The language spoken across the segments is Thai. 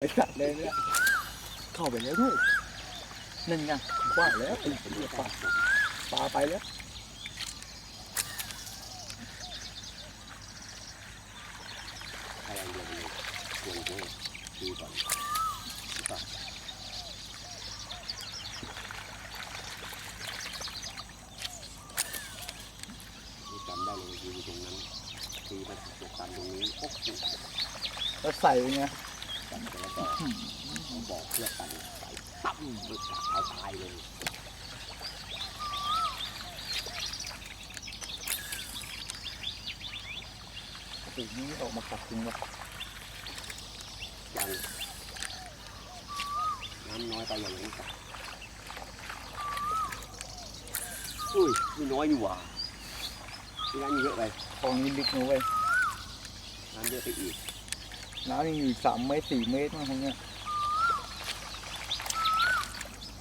ไอ้สัตว์เลยเนี่ยเข้าไปแล้วด้วยนั่นไงกว้างแล้วไอ้เหี้ยปลาปลาไปแล้วพยายามเดินเลยควรจะดูก่อนหรือเปล่านี่จำได้เลยยืนตรงนั้นตีมาตกตามตรงนี้โอ้โหแล้วใส่ไง จำและดอกเขาบอกเพื่อกันใส่ตั้มไปกัดเอาตายเลยสีนี้ออกมากัดจริงวะยังน้ำน้อยไปอย่างนี้กัดอุ้ยนี่น้อยอยู่ว่าที่น้ำเยอะไปคลองนี้ลึกนะเว้ยน้ำเยอะไปอีก น้ำยังอยู่สามเมตรสี่เมตรมั้งคงเนี่ย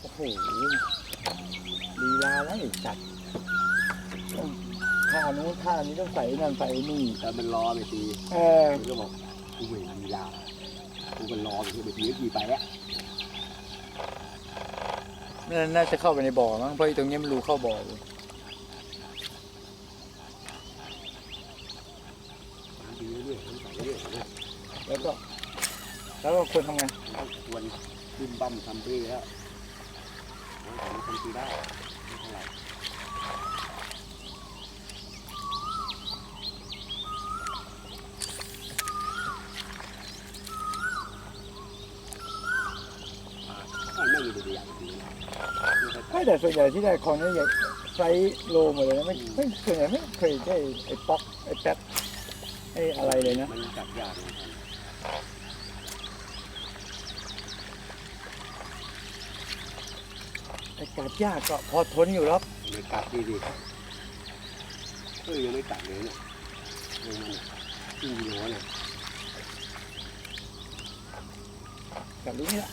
โอ้โหลีลาแล้วไอ้สัตว์ต้องท่านู้นท่านี้ต้องใส่นั่นใส่นี่แต่มันรอไปทีเออมันก็บอกกูไม่มีลากูก็รอไปทีไปทีก็ขี่ไปแล้วนั่นน่าจะเข้าไปในบ่อมั้งเพราะไอ้ตรงนี้มันรูเข้าบ่ออยู่น้ำดีเรื่อยๆน้ำใสเรื่อยๆนะ แล้วก็ แล้วก็ควรทำไงมันก็ควรขึ้นบั้มทำปีแล้วน้ำใสมันทำปีได้ไม่เท่าไหร่มันไม่มีตัวอย่างจริงๆนะไม่ค่อยไม่แต่ส่วนใหญ่ที่ได้คลองนี้ใหญ่ไซส์โลหมดเลยนะไม่ไม่ส่วนใหญ่ไม่เคยได้ไอ้ป๊อกไอ้แป๊บไอ้อะไรเลยนะ มันจับยากเหมือน กันไอ้กัดยากก็พอทนอยู่แล้วไม่กัดดีดิเออยังไม่กัดเลยเนี่ยลงมันขึ้นกิโลเนี่ยกัดรู้นี่แหละ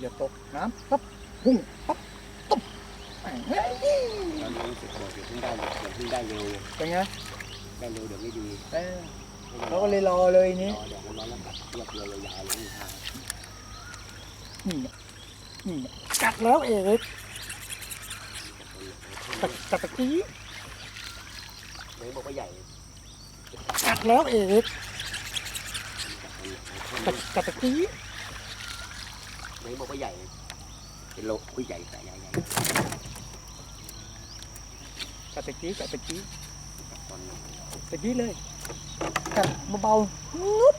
อย่าตกน้ำปั๊บพุ่งปั๊บตุ๊บแม่งเฮ้ยตอนนี้รู้สึกว่าเดี๋ยวเพิ่งได้เดี๋ยวเพิ่งได้เร็วไงเป็นไงได้เร็วเดี๋ยวไม่ดีเออเราก็เลยรอเลยนี้รอเดี๋ยวมันร้อนแล้วกัดเรียบเรียวยาวๆเลยไม่มีทาง นี่กัดแล้วเอกกัดกัดตะกี้ไหนบอกว่าใหญ่กัดแล้วเอกกัดตอนไหนกัดตะกี้ไหนบอกว่าใหญ่เป็นโลอุ้ยใหญ่แต่ใหญ่ใหญ่กัดตะกี้กัดตะกี้กัดตะกี้เลยกัดเบาๆงุบ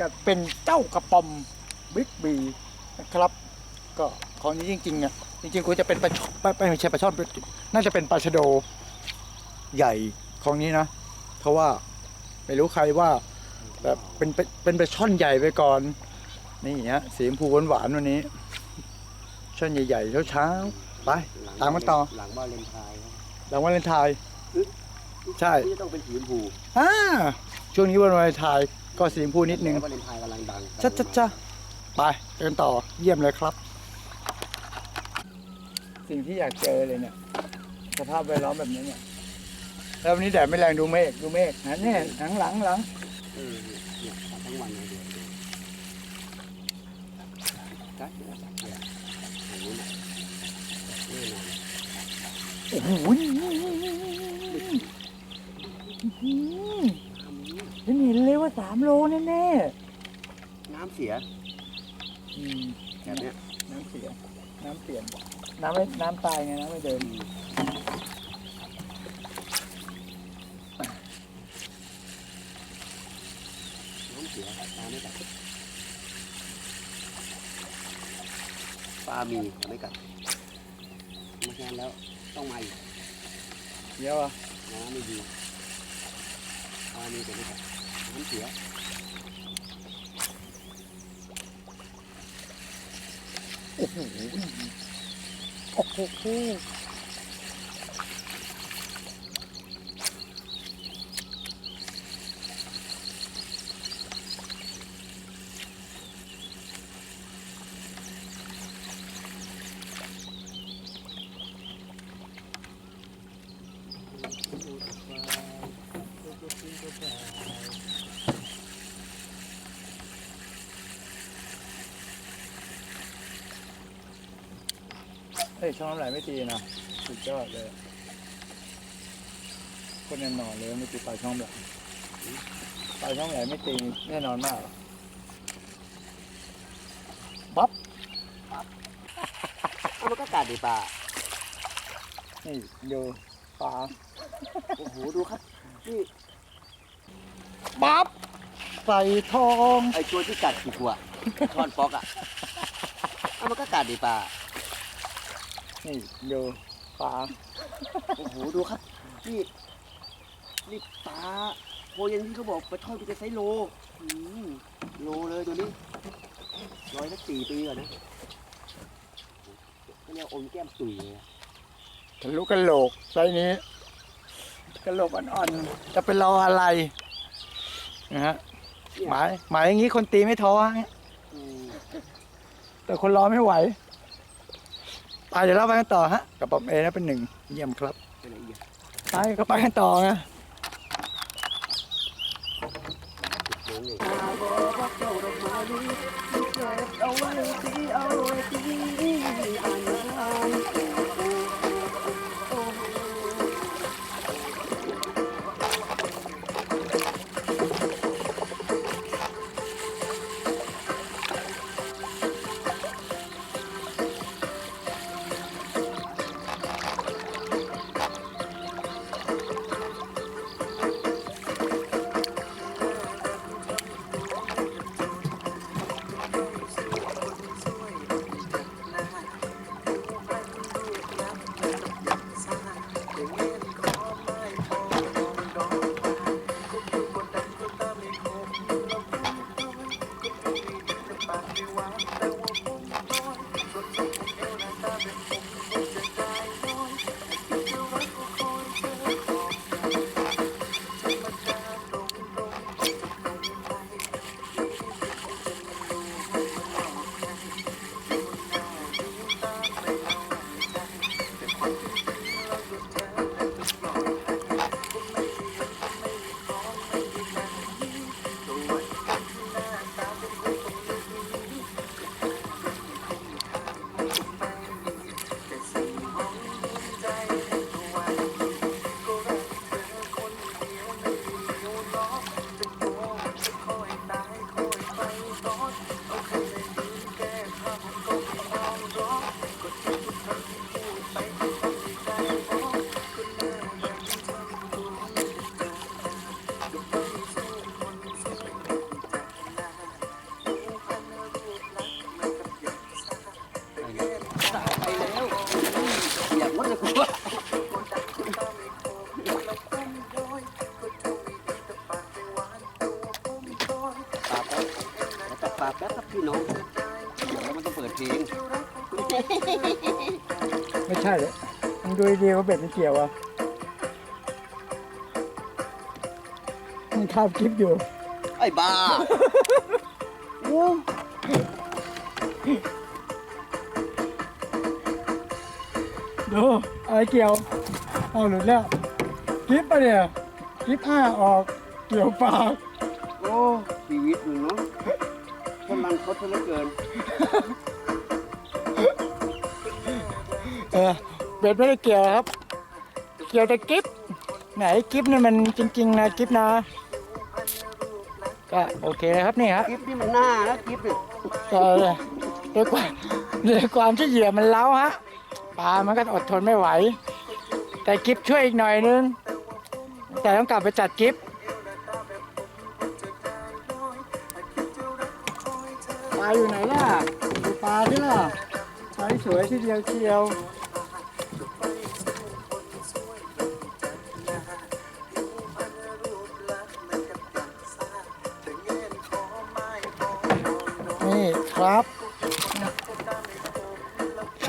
กัดเป็นเจ้ากระป๋อมบิ๊กบี นะครับ ก็ของนี้จริงๆอะจริงๆควรจะเป็นปลาช่อนไม่ไม่ใช่ปลาช่อนเป็นน่าจะเป็นปลาชะโดใหญ่ของนี้นะ เพราะว่าไม่รู้ใครว่าแบบเป็นเป็นเป็นปลาช่อนใหญ่ไปก่อน นี่ฮะสีชมพูหวานๆวันนี้ช่อนใหญ่ๆเช้าๆไปหลังตามมาต่อหลังบ้านเลนไทายหลังวันวาเลนไทน์ใช่ที่จะต้องเป็นสีชมพูอ่าช่วงนี้วันวาเลนไทน์ก็สีชมพูนิดนึงแล้วบ้านเลนไทายกำลังดังจ้าจ้าจ้า ไปเดินต่อเยี่ยมเลยครับ สิ่งที่อยากเจอเลยเนี่ย สภาพแวดล้อมแบบนี้เนี่ย แล้ววันนี้แดดไม่แรงดูเมฆดูเมฆหันเนี่ยหลังหลังหลังเออเนี่ยทั้งวันเลยเดี๋ยวเดี๋ยวกัดเนี่ยอย่างนี้นะแน่นอนโอ้โหฉันเห็นเลยว่าสามโลแน่ๆน้ำเสีย อืมแบบเนี้ยน้ำเสียน้ำเปลี่ยน น้ำไม่น้ำตายไงน้ำไม่เดินน้ำเสียครับปลาไม่กัดปลามีแต่ไม่กัดมาแค่นั้นแล้วต้องมาอีกเดี๋ยวอะน้ำไม่ดีปลามีแต่ไม่กัดน้ำเสีย โอ้โห เฮ้ยช่องน้ำไหลไม่ตีนะสุดยอดเลยคนแน่นอนเลยไม่ตีปลายช่องไหลปลายช่องไหลไม่ตีแน่นอนมากหรอกบ๊อบเอามันก็กัดดิปลานี่ดูปลาโอ้โหดูครับนี่บ๊อบใส่ทองไอตัวที่กัดกี่ตัวช้อนป๊อกอะเอามันก็กัดดิปลา นี่ดูปลาโอ้โหดูครับนี่นี่ปลาโคยันที่เขาบอกไปทอดมันจะไซส์โลอืมโลเลยตัวนี้ร้อยสักสี่ปีก่อนนะก็เรียกอมแก้มตุ๋ยเลยอะทะลุกระโหลกไซส์นี้กระโหลกอ่อนๆจะเป็นรออะไรนะฮะเนี่ยหมายหมายอย่างนี้คนตีไม่ท้อฮะอืมแต่คนรอไม่ไหว ไปเดี๋ยวเราไปกันต่อฮะกับผมเอนะเป็นหนึ่งเยี่ยมครับเป็นอะไรอีกอะไปก็ไปกันต่อนะ มันดูดีว่าเบ็ดมันเกี่ยวอะมันคาบคลิปอยู่ไอ้บ้าโอ้ดูอะไรเกี่ยวเอาหลุดแล้วคลิปปะเนี่ยคลิปอ้าออกเกี่ยวปากโอ้ชีวิตมึงเนาะคนมันเขาเท่าเหลือเกิน เออ เบ็ดไม่ได้เกี่ยวครับ เกี่ยวแต่กิฟไหนกิฟนี่มันจริง ๆ นะกิฟนะ ก็โอเคนะครับนี่ครับคลิปนี่มันหน้านะคลิปเนี่ยก็ด้วยความด้วยความที่เหยื่อมันเล้าฮะปลามันก็อดทนไม่ไหว แต่กิฟช่วยอีกหน่อยนึง แต่ต้องกลับไปจัดกิฟปลาอยู่ไหนล่ะดูปลาที่ล่ะปลาที่สวยที่เดียวเชียว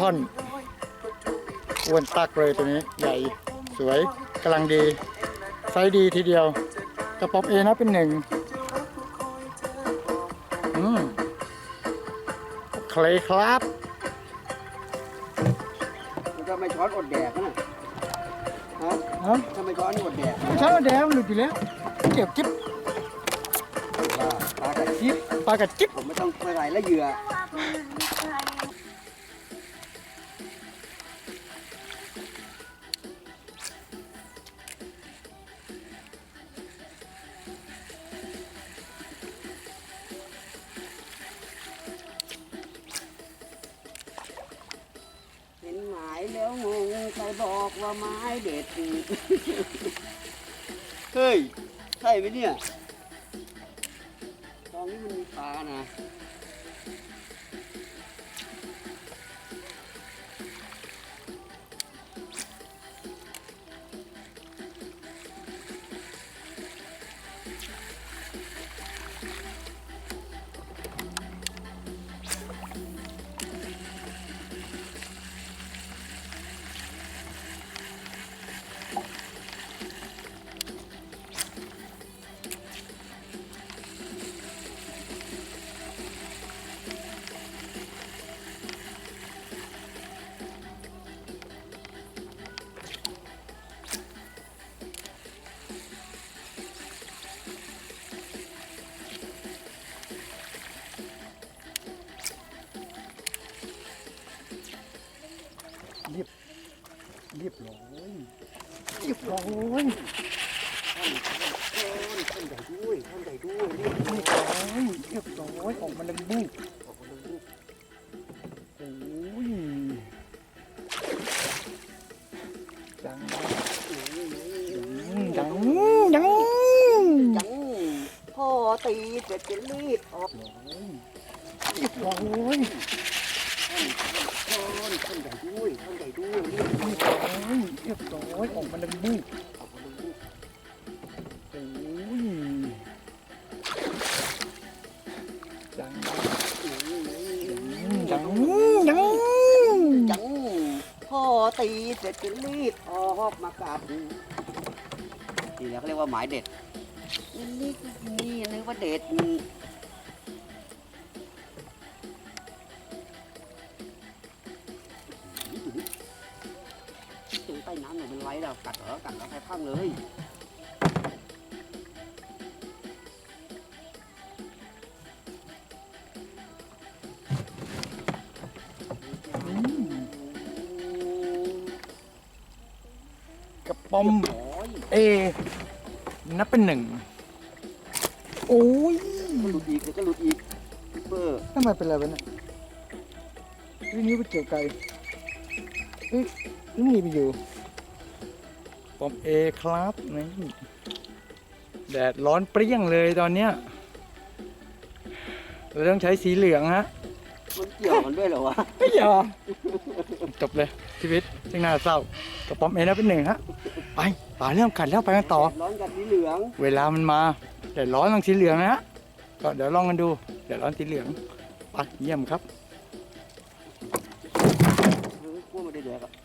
ช่อนอ้วนตักเลยตัวนี้ใหญ่สวยกำลังดี ไซส์ดีทีเดียวกระป๋องเอนะเป็นหนึ่งอืมโอเคครับมันจะไม่ช้อนอดแดกนะฮะเอ้าถ้าไม่ช้อนนี่อดแดกไม่ใช่ว่าแดงมันหลุดอยู่แล้วเกี่ยวจิ๊บบ้าปลากัดคลิปปลากับจิ๊บผมไม่ต้องไปไหลและเหยื่อ ไม้เด็ดเฮ้ย ใช่ไหมเนี่ย ตองนี้มันมีปลานะ เรียบเรียบร้อยเรียบร้อยท่านใหญ่ด้วยท่านใหญ่ด้วยเรียบร้อยเรียบร้อยออกมาดังบูบออกมาดูลูกโอ้ยดังดังดังจังพ่อตีเสร็จจะรีดออกเรียบร้อย ท่านใหญ่ด้วยท่านใหญ่ด้วยนี่เรียบร้อยเรียบร้อยออกมาดังบูบออกมาดูลูกโอ้ยดังดังดังจังพ่อตีเสร็จจะรีดออกมากัดนี่แหละเขาเรียกว่าหมายเด็ดนี่นี่นี่เรียกว่าเด็ด กัดเหรอกัดแล้วใครพังเลยกระป๋อมโอ้ยเอ นับเป็นหนึ่ง โอ้ยก็หลุดอีกเดี๋ยวก็หลุดอีกเปอร์ทำไมเป็นอะไรวะเนี่ยเรื่องนี้ไปเกี่ยวไกลเอ๊ะนี่มีไปอยู่ ปอมเอครับนี่แดดร้อนเปรี้ยงเลยตอนเนี้ยเราต้องใช้สีเหลืองฮะ มันเกี่ยวกันด้วยเหรอวะ ไม่ยอมจบเลยชีวิตจึงน่าเศร้ากระป๋อมเอนับเป็นหนึ่งฮะ ไปป่าเริ่มกัดแล้วไปกันต่อ ร้อนกันสีเหลือง เวลามันมาแดดร้อนต้องสีเหลืองนะฮะก็เดี๋ยวลองกันดูแดดร้อนสีเหลืองไปเยี่ยมครับเออกลัวไม่ได้แดกอะ